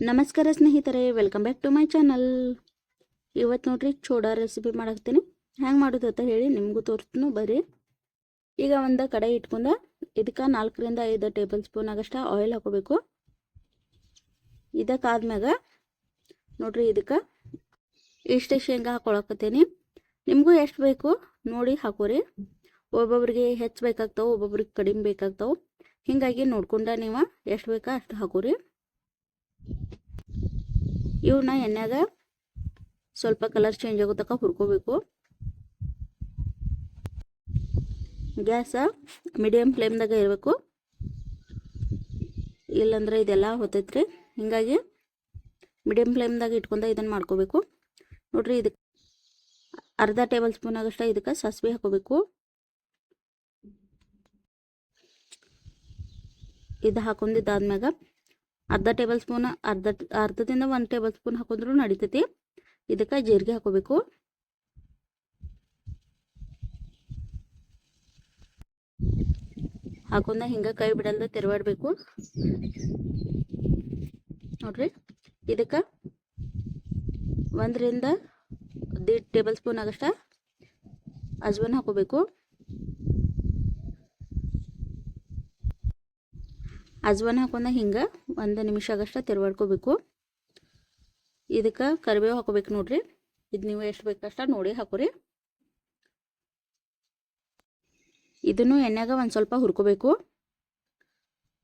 ನಮಸ್ಕಾರ ಸ್ನೇಹಿತರೆ welcome back to my channel ಇವತ್ತು ನೋಡ್ರಿ, ಚೋಡಾ ರೆಸಿಪಿ ಮಾಡಾಕ್ತೀನಿ. ಹೆಂಗೆ ಮಾಡೋದು ಅಂತ ಹೇಳಿ ನಿಮಗೂ ತೋರಿಸ್ತೀನಿ ಬರ್ರಿ. ಈಗ ಒಂದು ಕಡೆ ಇಟ್ಕೊಂಡ, ಇದಕ್ಕೆ ನಾಲ್ಕರಿಂದ ಐದು ಟೇಬಲ್ ಸ್ಪೂನ್ ಆಗಷ್ಟ ಆಯಿಲ್ ಹಾಕೋಬೇಕು. ಇದಕ್ಕಾದ್ಮ್ಯಾಗ ನೋಡ್ರಿ ಇದಕ್ಕೆ ಇಷ್ಟು ಶೇಂಗಾ ಹಾಕೊಳಕತ್ತೀನಿ. ನಿಮಗೂ ಎಷ್ಟು ಬೇಕು ನೋಡಿ ಹಾಕೋರಿ. ಒಬ್ಬೊಬ್ರಿಗೆ ಹೆಚ್ಚು ಬೇಕಾಗ್ತಾವೆ, ಒಬ್ಬೊಬ್ರಿಗೆ ಕಡಿಮೆ ಬೇಕಾಗ್ತಾವೆ. ಹೀಗಾಗಿ ನೋಡ್ಕೊಂಡ ನೀವು ಎಷ್ಟು ಬೇಕಾ ಅಷ್ಟು ಹಾಕೋರಿ. ಇವನ್ನ ಎಣ್ಣೆಗ ಸ್ವಲ್ಪ ಕಲರ್ ಚೇಂಜ್ ಆಗೋ ತನಕ ಹುರ್ಕೋಬೇಕು. ಗ್ಯಾಸ ಮೀಡಿಯಮ್ ಫ್ಲೇಮ್ದಾಗ ಇರಬೇಕು. ಇಲ್ಲಂದ್ರೆ ಇದೆಲ್ಲ ಹೊತ್ತೈತ್ರಿ. ಹಿಂಗಾಗಿ ಮೀಡಿಯಮ್ ಫ್ಲೇಮ್ದಾಗ ಇಟ್ಕೊಂಡ ಇದನ್ನು ಮಾಡ್ಕೋಬೇಕು. ನೋಡ್ರಿ ಇದಕ್ಕೆ ಅರ್ಧ ಟೇಬಲ್ ಸ್ಪೂನ್ ಆಗಷ್ಟ ಇದಕ್ಕೆ ಸಾಸಿವೆ ಹಾಕೋಬೇಕು. ಇದು ಹಾಕೊಂಡಿದ್ದಾದ್ಮ್ಯಾಗ ಅರ್ಧ ಟೇಬಲ್ ಸ್ಪೂನ್ ಅರ್ಧ ಅರ್ಧದಿಂದ ಒಂದು ಟೇಬಲ್ ಸ್ಪೂನ್ ಹಾಕೊಂಡ್ರು ನಡಿತೈತಿ. ಇದಕ್ಕೆ ಜೀರಿಗೆ ಹಾಕೋಬೇಕು. ಹಾಕೊಂಡ ಹಿಂಗೆ ಕೈ ಬಿಡಲ್ದ ತಿರುವಾಡಬೇಕು. ನೋಡ್ರಿ, ಇದಕ್ಕೆ ಒಂದರಿಂದ ದೀಡ್ ಟೇಬಲ್ ಸ್ಪೂನ್ ಆಗಷ್ಟ ಅಜ್ವನ್ ಹಾಕೋಬೇಕು. ಅಜ್ವನ್ ಹಾಕೊಂಡ ಹಿಂಗೆ ಒಂದು ನಿಮಿಷ ಆಗಷ್ಟ ತಿರುವಾಡ್ಕೋಬೇಕು. ಇದಕ್ಕೆ ಕರಿಬೇವು ಹಾಕೋಬೇಕು ನೋಡ್ರಿ. ಇದು ನೀವು ಎಷ್ಟು ಬೇಕಷ್ಟ ನೋಡಿ ಹಾಕೋರಿ. ಇದನ್ನು ಎಣ್ಣೆಗ ಒಂದು ಸ್ವಲ್ಪ ಹುರ್ಕೋಬೇಕು.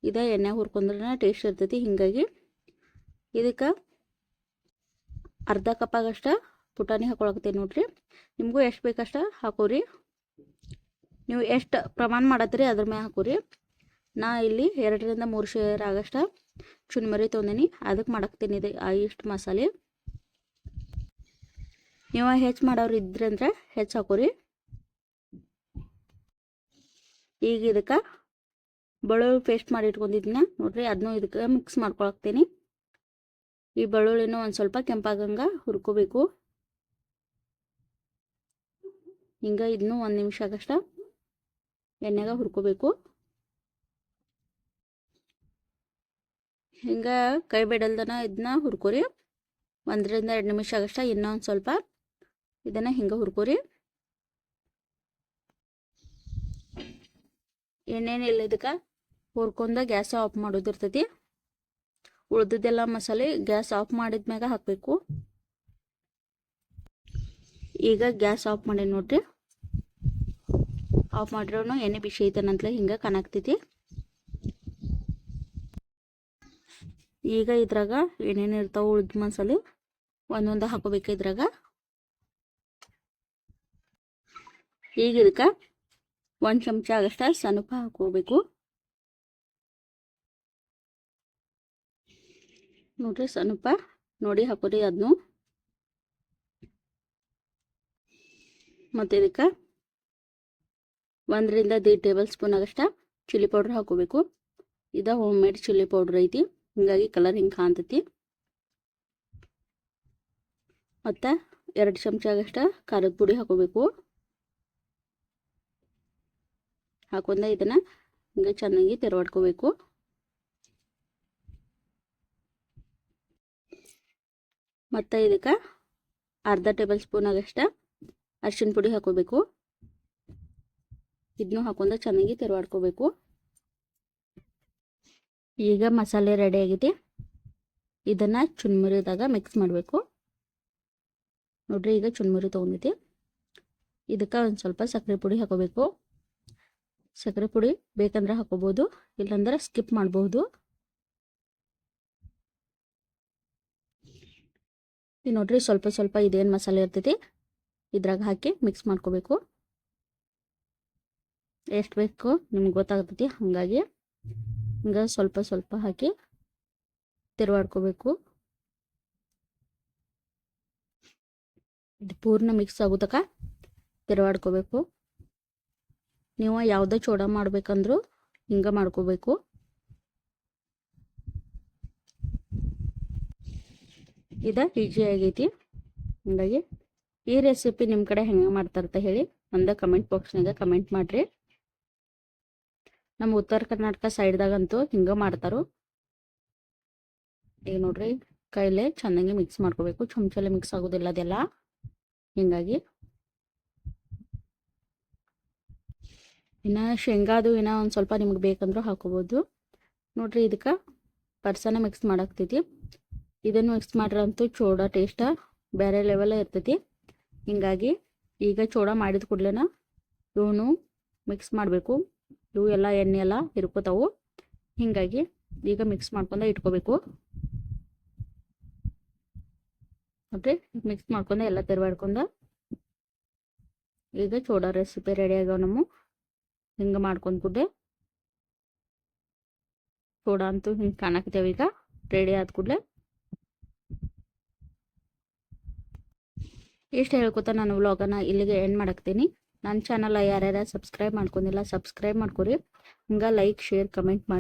ಇದ ಎಣ್ಣೆ ಹುರ್ಕೊಂಡ್ರೆ ಟೇಸ್ಟ್ ಇರ್ತೈತಿ ಹಿಂಗಾಗಿ. ಇದಕ್ಕೆ ಅರ್ಧ ಕಪ್ಪಾಗಷ್ಟ ಪುಟಾಣಿ ಹಾಕೊಳಕತ್ತೀನಿ ನೋಡ್ರಿ. ನಿಮಗೂ ಎಷ್ಟು ಬೇಕಷ್ಟ ಹಾಕೋರಿ. ನೀವು ಎಷ್ಟು ಪ್ರಮಾಣ ಮಾಡತ್ತೀರಿ ಅದ್ರ ಮ್ಯಾಗ ಹಾಕೋರಿ. ನಾ ಇಲ್ಲಿ ಎರಡರಿಂದ ಮೂರು ಶೇರ್ ಆಗಷ್ಟ ಚುನ್ಮರಿ ತೊಗೊಂಡಿನಿ ಅದಕ್ಕೆ ಮಾಡಾಕ್ತೀನಿ ಇದು ಇಷ್ಟು ಮಸಾಲೆ. ನೀವು ಹೆಚ್ಚು ಮಾಡೋರು ಇದ್ರಂದ್ರೆ ಹೆಚ್ಚು ಹಾಕೋರಿ. ಈಗ ಇದಕ್ಕೆ ಬೆಳ್ಳುಳ್ಳಿ ಪೇಸ್ಟ್ ಮಾಡಿ ಇಟ್ಕೊಂಡಿದ್ನ ನೋಡ್ರಿ ಅದನ್ನೂ ಇದಕ್ಕೆ ಮಿಕ್ಸ್ ಮಾಡ್ಕೊಳಕ್ತೀನಿ. ಈ ಬೆಳ್ಳುಳ್ಳಿನೂ ಒಂದು ಸ್ವಲ್ಪ ಕೆಂಪಾಗಂಗೆ ಹುರ್ಕೋಬೇಕು. ಹಿಂಗೆ ಇದನ್ನು ಒಂದು ನಿಮಿಷ ಆಗಷ್ಟ ಎಣ್ಣೆಗೆ ಹುರ್ಕೋಬೇಕು. ಹಿಂಗೆ ಕೈ ಬಿಡಲ್ದನ ಇದನ್ನ ಹುರ್ಕೋರಿ. ಒಂದರಿಂದ ಎರಡು ನಿಮಿಷ ಆಗಷ್ಟ ಇನ್ನೊಂದು ಸ್ವಲ್ಪ ಇದನ್ನು ಹಿಂಗೆ ಹುರ್ಕೋರಿ. ಏನೇನಿಲ್ಲ ಇದಕ್ಕೆ ಹುರ್ಕೊಂಡ ಗ್ಯಾಸ್ ಆಫ್ ಮಾಡೋದಿರ್ತೈತಿ ಉಳ್ದಿದ್ದೆಲ್ಲ ಮಸಾಲೆ ಗ್ಯಾಸ್ ಆಫ್ ಮಾಡಿದ ಮ್ಯಾಗ ಹಾಕಬೇಕು. ಈಗ ಗ್ಯಾಸ್ ಆಫ್ ಮಾಡಿ ನೋಡ್ರಿ. ಆಫ್ ಮಾಡಿರೋನು ಎಣ್ಣೆ ಬಿಸಿ ಐತನಂತಲೇ ಹಿಂಗೆ ಕಾಣಾಕ್ತೈತಿ ಈಗ ಇದ್ರಾಗ ಏನೇನು ಇರ್ತಾವೆ ಉಳ್ದ ಮಸಾಲೆ ಒಂದೊಂದು ಹಾಕೋಬೇಕು ಇದ್ರಾಗ? ಈಗ ಇದಕ್ಕೆ ಒಂದು ಚಮಚ ಆಗಷ್ಟ ಸನಪ ಹಾಕೋಬೇಕು. ನೋಡ್ರಿ ಸನಪ, ನೋಡಿ ಹಾಕೋರಿ ಅದನ್ನು ಮತ್ತು ಇದಕ್ಕೆ ಒಂದರಿಂದ ದಿ ಟೇಬಲ್ ಸ್ಪೂನ್ ಆಗಷ್ಟ ಚಿಲ್ಲಿ ಪೌಡ್ರ್ ಹಾಕೋಬೇಕು. ಇದು ಹೋಮ್ ಮೇಡ್ ಚಿಲ್ಲಿ ಪೌಡ್ರ್ ಐತಿ. ಹಿಂಗಾಗಿ ಕಲರ್ ಹಿಂಗೆ ಕಾಣ್ತೈತಿ. ಮತ್ತು ಎರಡು ಚಮಚ ಆಗಷ್ಟ ಖಾರದ ಪುಡಿ ಹಾಕೋಬೇಕು. ಹಾಕೊಂಡ ಇದನ್ನು ಹಿಂಗೆ ಚೆನ್ನಾಗಿ ತೆರವಾಡ್ಕೋಬೇಕು. ಮತ್ತು ಇದಕ್ಕೆ ಅರ್ಧ ಟೇಬಲ್ ಸ್ಪೂನ್ ಆಗಷ್ಟ ಅರ್ಶಿನ ಪುಡಿ ಹಾಕೋಬೇಕು. ಇದನ್ನು ಹಾಕೊಂಡ ಚೆನ್ನಾಗಿ ತೆರವಾಡ್ಕೋಬೇಕು. ಈಗ ಮಸಾಲೆ ರೆಡಿ ಆಗಿದೆ. ಇದನ್ನು ಚುನ್ಮುರಿದಾಗ ಮಿಕ್ಸ್ ಮಾಡಬೇಕು. ನೋಡ್ರಿ ಈಗ ಚುನ್ಮುರಿ ತೊಗೊಂಡಿದ್ದೆ. ಇದಕ್ಕೆ ಒಂದು ಸ್ವಲ್ಪ ಸಕ್ಕರೆ ಪುಡಿ ಹಾಕೋಬೇಕು. ಸಕ್ಕರೆ ಪುಡಿ ಬೇಕಂದ್ರೆ ಹಾಕೋಬೋದು, ಇಲ್ಲಾಂದ್ರೆ ಸ್ಕಿಪ್ ಮಾಡ್ಬೋದು. ಈ ನೋಡ್ರಿ ಸ್ವಲ್ಪ ಸ್ವಲ್ಪ ಇದೇನು ಮಸಾಲೆ ಇರ್ತೈತಿ, ಇದ್ರಾಗ ಹಾಕಿ ಮಿಕ್ಸ್ ಮಾಡ್ಕೋಬೇಕು. ಎಷ್ಟು ಬೇಕು ನಿಮ್ಗೆ ಗೊತ್ತಾಗ್ತೈತಿ, ಹಾಗಾಗಿ. ಹಿಂಗೆ ಸ್ವಲ್ಪ ಸ್ವಲ್ಪ ಹಾಕಿ ತಿರುವಾಡ್ಕೋಬೇಕು. ಇದು ಪೂರ್ಣ ಮಿಕ್ಸ್ ಆಗೋ ತಕ ತಿರುವಾಡ್ಕೋಬೇಕು. ನೀವು ಯಾವುದೇ ಚೋಡ ಮಾಡ್ಬೇಕಂದ್ರೂ ಹಿಂಗ ಮಾಡ್ಕೋಬೇಕು. ಇದು ಈಜಿ ಆಗೈತಿ. ಹಾಗಾಗಿ ಈ ರೆಸಿಪಿ ನಿಮ್ಮ ಕಡೆ ಹೆಂಗೆ ಮಾಡ್ತಾರಂತ ಹೇಳಿ ಒಂದು ಕಮೆಂಟ್ ಬಾಕ್ಸ್ನಾಗ ಕಮೆಂಟ್ ಮಾಡಿರಿ. ನಮ್ಮ ಉತ್ತರ ಕರ್ನಾಟಕ ಸೈಡ್ದಾಗಂತೂ ಹಿಂಗೆ ಮಾಡ್ತಾರೋ. ಈಗ ನೋಡ್ರಿ, ಕೈಲೇ ಚೆನ್ನಾಗಿ ಮಿಕ್ಸ್ ಮಾಡ್ಕೋಬೇಕು. ಚಮಚಲ್ಲೇ ಮಿಕ್ಸ್ ಆಗೋದಿಲ್ಲ ಅದೆಲ್ಲ. ಹಿಂಗಾಗಿ ಇನ್ನು ಶೇಂಗಾದು ಇನ್ನ ಒಂದು ಸ್ವಲ್ಪ ನಿಮ್ಗೆ ಬೇಕಂದ್ರೂ ಹಾಕೋಬೋದು. ನೋಡ್ರಿ ಇದಕ್ಕೆ ಪರ್ಸನ ಮಿಕ್ಸ್ ಮಾಡಾಕ್ತೈತಿ. ಇದನ್ನು ಮಿಕ್ಸ್ ಮಾಡ್ರಂತೂ ಚೋಡ ಟೇಸ್ಟ ಬೇರೆ ಲೆವೆಲ್ ಇರ್ತೈತಿ. ಹಿಂಗಾಗಿ ಈಗ ಚೋಡ ಮಾಡಿದ ಕೂಡಲೇನ, ಇವನು ಮಿಕ್ಸ್ ಮಾಡಬೇಕು. ಇವು ಎಲ್ಲ ಎಣ್ಣೆ ಎಲ್ಲ ಇರ್ಕೋತಾವು. ಹಿಂಗಾಗಿ ಈಗ ಮಿಕ್ಸ್ ಮಾಡ್ಕೊಂಡ ಇಟ್ಕೋಬೇಕು. ಓಕೆ ಮಿಕ್ಸ್ ಮಾಡ್ಕೊಂಡ ಎಲ್ಲ ತೆರವಾಡ್ಕೊಂಡ ಈಗ ಚೋಡಾ ರೆಸಿಪಿ ರೆಡಿ ಆಗ್ಯಾವ ನಮ್ಮ. ಹಿಂಗೆ ಮಾಡ್ಕೊಂಡ್ ಕೂಡಲೇ ಚೋಡ ಅಂತೂ ಹಿಂಗೆ ಕಾಣಕತ್ತೇವೆ ಈಗ ರೆಡಿ ಆದ ಕೂಡಲೇ. ಇಷ್ಟು ಹೇಳ್ಕೊತ ನಾನು ವ್ಲಾಗನ್ನ ಇಲ್ಲಿಗೆ ಎಂಡ್ ಮಾಡಾಕ್ತೀನಿ ನನ್ನ ಚಾನಲ್ ಯಾರ್ಯಾರ ಸಬ್ಸ್ಕ್ರೈಬ್ ಮಾಡ್ಕೊಂಡಿಲ್ಲ ಸಬ್ಸ್ಕ್ರೈಬ್ ಮಾಡ್ಕೊರಿ ಹಂಗೆ ಲೈಕ್ ಶೇರ್ ಕಮೆಂಟ್ ಮಾಡಿ.